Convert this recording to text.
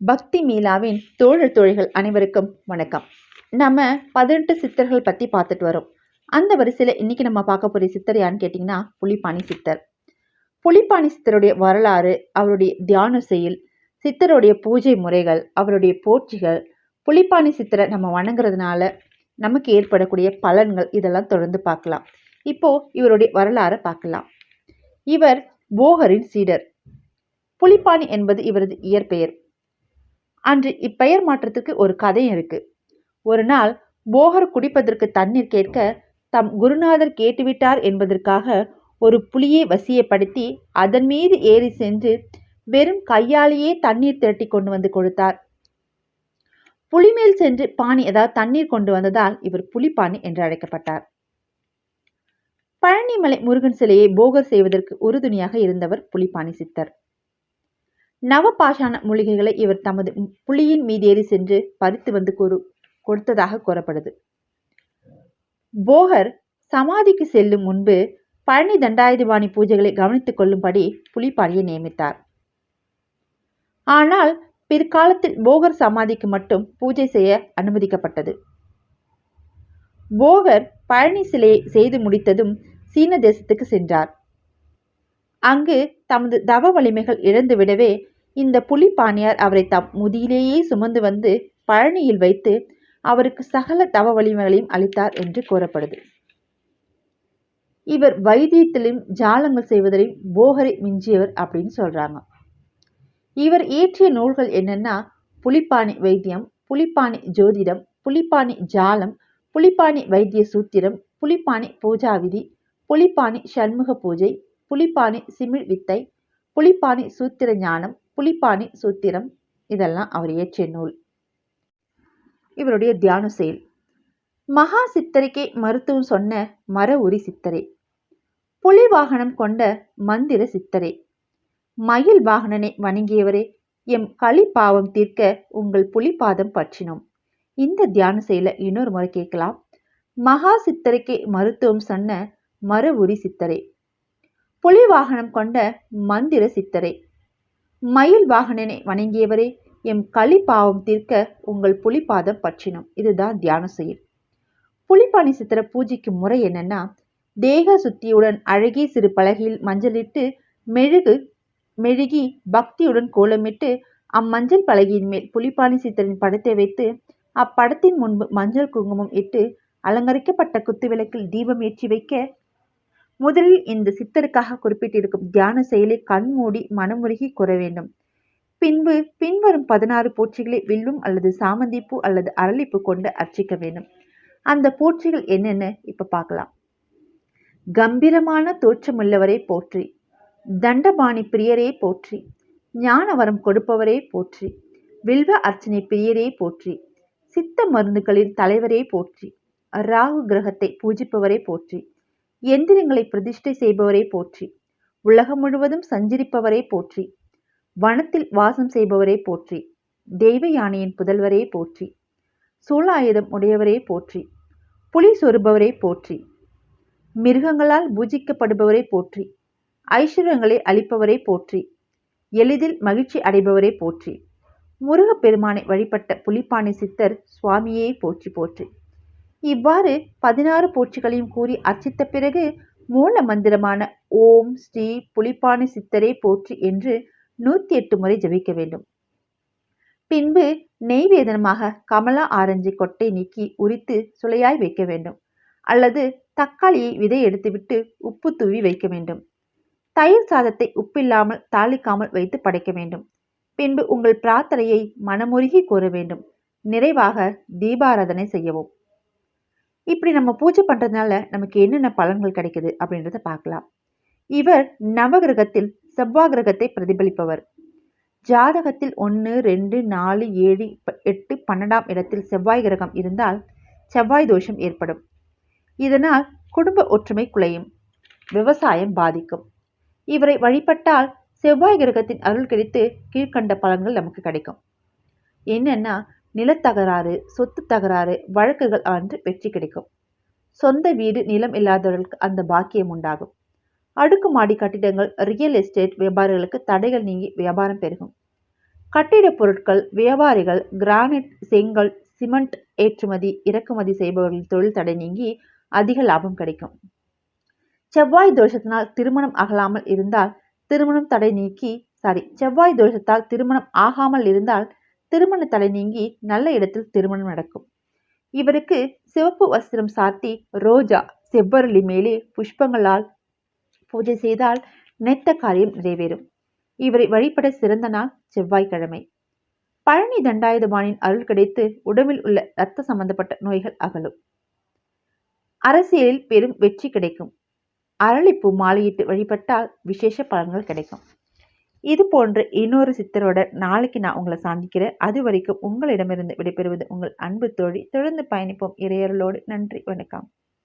பக்தி மீலாவின் தோழர் தோழிகள் அனைவருக்கும் வணக்கம். நம்ம பதினெட்டு சித்தர்கள் பற்றி பார்த்துட்டு வரோம். அந்த வரிசையில் இன்னைக்கு நம்ம பார்க்க போகிற சித்தர் யான்னு கேட்டிங்கன்னா புலிப்பாணி சித்தர். புலிப்பாணி சித்தருடைய வரலாறு அவருடைய தியான செயல் சித்தருடைய பூஜை முறைகள் அவருடைய போற்றிகள் புலிப்பாணி சித்தரை நம்ம வணங்குறதுனால நமக்கு ஏற்படக்கூடிய பலன்கள் இதெல்லாம் தொடர்ந்து பார்க்கலாம். இப்போது இவருடைய வரலாறை பார்க்கலாம். இவர் போகரின் சீடர். புலிப்பாணி என்பது இவரது இயற்பெயர். அன்று இப்பெயர் மாற்றத்துக்கு ஒரு கதையும் இருக்கு. ஒரு நாள் போகர் குடிப்பதற்கு தண்ணீர் கேட்க தம் குருநாதர் கேட்டுவிட்டார் என்பதற்காக ஒரு புலியை வசியப்படுத்தி அதன் மீது ஏறி சென்று வெறும் கையாலேயே தண்ணீர் திரட்டி கொண்டு வந்து கொடுத்தார். புலி மேல் சென்று பாணி அதாவது தண்ணீர் கொண்டு வந்ததால் இவர் புலிப்பாணி என்று அழைக்கப்பட்டார். பழனிமலை முருகன் சிலையை போகர் செய்வதற்கு உறுதுணையாக இருந்தவர் புலிப்பாணி சித்தர். நவபாஷாண மூலிகைகளை இவர் தமது புலியின் மீதேறி சென்று பறித்து வந்து கூறு கொடுத்ததாக கூறப்படுது. போகர் சமாதிக்கு செல்லும் முன்பு பழனி தண்டாயுதபாணி பூஜைகளை கவனித்துக் கொள்ளும்படி புலிப்பாணியை நியமித்தார். ஆனால் பிற்காலத்தில் போகர் சமாதிக்கு மட்டும் பூஜை செய்ய அனுமதிக்கப்பட்டது. போகர் பழனி சிலையை செய்து முடித்ததும் சீன தேசத்துக்கு சென்றார். அங்கு தமது தவ வலிமைகள் இழந்துவிடவே இந்த புலிப்பாணியார் அவரை தம் முதியிலேயே சுமந்து வந்து பழனியில் வைத்து அவருக்கு சகல தவ வலிமைகளையும் அளித்தார் என்று கூறப்படுது. இவர் வைத்தியத்திலும் ஜாலங்கள் செய்வதிலும் போகரை மிஞ்சியவர் அப்படின்னு சொல்றாங்க. இவர் இயற்றிய நூல்கள் என்னென்னா புலிப்பாணி வைத்தியம் புலிப்பாணி ஜோதிடம் புலிப்பாணி ஜாலம் புலிப்பாணி வைத்திய சூத்திரம் புலிப்பாணி பூஜாவிதி புலிப்பாணி சண்முக பூஜை புலிப்பாணி சிமிழ் வித்தை புலிப்பாணி சூத்திர ஞானம் புலிப்பாணி சூத்திரம். இதெல்லாம் அவர் இயற்றிய நூல். இவருடைய தியான செயல். மகா சித்தரிக்கை மருத்துவம் சொன்ன மர உரி சித்தரே. புலி வாகனம் கொண்ட மந்திர சித்தரே. மயில் வாகனனை வணங்கியவரே எம் களி பாவம் தீர்க்க உங்கள் புலிபாதம் பற்றினோம். இந்த தியான செயல இன்னொரு முறை கேட்கலாம். மகா சித்தரிக்கை மருத்துவம் சொன்ன மர உரி சித்தரே. புலி வாகனம் கொண்ட மந்திர சித்தரே. மயில் வாகனனை வணங்கியவரே எம் களி பாவம் தீர்க்க உங்கள் புலிபாதம் பற்றினோம். இதுதான் தியானம் செயல். புலிப்பாணி சித்திர பூஜைக்கு முறை என்னன்னா தேக சுத்தியுடன் அழகிய சிறு பலகையில் மஞ்சளிட்டு மெழுகு மெழுகி பக்தியுடன் கோலமிட்டு அம்மஞ்சள் பலகையின் மேல் புலிப்பாணி சித்தரின் படத்தை வைத்து அப்படத்தின் முன்பு மஞ்சள் குங்குமம் இட்டு அலங்கரிக்கப்பட்ட குத்துவிளக்கில் தீபம் ஏற்றி வைக்க முதலில் இந்த சித்தருக்காக குறிப்பிட்டிருக்கும் தியான செயலை கண்மூடி மனமுருகி கூற வேண்டும். பின்பு பின்வரும் பதினாறு போற்றிகளை வில்லும் அல்லது சாமந்திப்பூ அல்லது அரளிப்பு கொண்டு அர்ச்சிக்க வேண்டும். அந்த போற்றிகள் என்னென்ன? இப்ப பார்க்கலாம். கம்பீரமான தோற்றமுள்ளவரை போற்றி. தண்டபாணி பிரியரே போற்றி. ஞானவரம் கொடுப்பவரே போற்றி. வில்வ அர்ச்சனை பிரியரே போற்றி. சித்த மருந்துகளின் தலைவரே போற்றி. ராகு கிரகத்தை பூஜிப்பவரே போற்றி. எந்திரங்களை பிரதிஷ்டை செய்பவரே போற்றி. உலகம் முழுவதும் சஞ்சரிப்பவரே போற்றி. வனத்தில் வாசம் செய்பவரே போற்றி. தெய்வ யானையின் புதல்வரே போற்றி. சூலாயுதம் உடையவரே போற்றி. புலி சொருபவரே போற்றி. மிருகங்களால் பூஜிக்கப்படுபவரே போற்றி. ஐஸ்வர்யங்களை அளிப்பவரே போற்றி. எளிதில் மகிழ்ச்சி அடைபவரே போற்றி. முருகப்பெருமானை வழிபட்ட புலிப்பாணி சித்தர் சுவாமியே போற்றி போற்றி. இவ்வாறு பதினாறு பூச்சிகளையும் கூறி அர்ச்சித்த பிறகு மூல மந்திரமான ஓம் ஸ்ரீ புலிப்பாணி சித்தரே போற்றி என்று நூத்தி எட்டு முறை ஜபிக்க வேண்டும். பின்பு நெய்வேதனமாக கமலா ஆரஞ்சு கொட்டை நீக்கி உரித்து சுளையாய் வைக்க வேண்டும். அல்லது தக்காளியை விதை எடுத்துவிட்டு உப்பு தூவி வைக்க வேண்டும். தயிர் சாதத்தை உப்பில்லாமல் தாளிக்காமல் வைத்து படைக்க வேண்டும். பின்பு உங்கள் பிரார்த்தனையை மனமுருகி கூற வேண்டும். நிறைவாக தீபாராதனை செய்யவும். இப்படி நம்ம பூஜை பண்ணுறதுனால நமக்கு என்னென்ன பலன்கள் கிடைக்குது அப்படின்றத பார்க்கலாம். இவர் நவகிரகத்தில் செவ்வாய் கிரகத்தை பிரதிபலிப்பவர். ஜாதகத்தில் ஒன்று ரெண்டு நாலு ஏழு எட்டு பன்னெண்டாம் இடத்தில் செவ்வாய் கிரகம் இருந்தால் செவ்வாய் தோஷம் ஏற்படும். இதனால் குடும்ப ஒற்றுமை குலையும் விவசாயம் பாதிக்கும். இவரை வழிபட்டால் செவ்வாய் கிரகத்தின் அருள் கிடைத்து கீழ்கண்ட பலன்கள் நமக்கு கிடைக்கும். என்னென்னா நிலத்தகராறு சொத்து தகராறு வழக்குகள் அன்று வெற்றி கிடைக்கும். சொந்த வீடு நிலம் இல்லாதவர்களுக்கு அந்த பாக்கியம் உண்டாகும். அடுக்குமாடி கட்டிடங்கள் ரியல் எஸ்டேட் வியாபாரிகளுக்கு தடைகள் நீங்கி வியாபாரம் பெருகும். கட்டிடப் பொருட்கள் வியாபாரிகள் கிரானைட் செங்கல் சிமெண்ட் ஏற்றுமதி இறக்குமதி செய்பவர்களின் தொழில் தடை நீங்கி அதிக லாபம் கிடைக்கும். செவ்வாய் தோஷத்தினால் திருமணம் ஆகலாமல் இருந்தால் திருமணம் தடை நீக்கி சாரி செவ்வாய் தோஷத்தால் திருமணம் ஆகாமல் இருந்தால் திருமண தலை நீங்கி நல்ல இடத்தில் திருமணம் நடக்கும். இவருக்கு சிவப்பு வஸ்திரம் சாத்தி ரோஜா செவ்வரளி மேலே புஷ்பங்களால் பூஜை செய்தால் நினைத்த காரியம் நிறைவேறும். இவரை வழிபட சிறந்த நாள் செவ்வாய்க்கிழமை. பழனி தண்டாயுதபாணின் அருள் கிடைத்து உடம்பில் உள்ள இரத்த சம்பந்தப்பட்ட நோய்கள் அகலும். அரசியலில் பெரும் வெற்றி கிடைக்கும். அரளிப்பூ மாலையிட்டு வழிபட்டால் விசேஷ பலன்கள் கிடைக்கும். இது போன்ற இன்னொரு சித்தரோட நாளைக்கு நான் உங்களை சந்திக்கிறேன். அது வரைக்கும் உங்களிடமிருந்து விடைபெறுவது உங்கள் அன்பு தோழி. தொடர்ந்து பயணிப்போம். இறையர்களோடு நன்றி. வணக்கம்.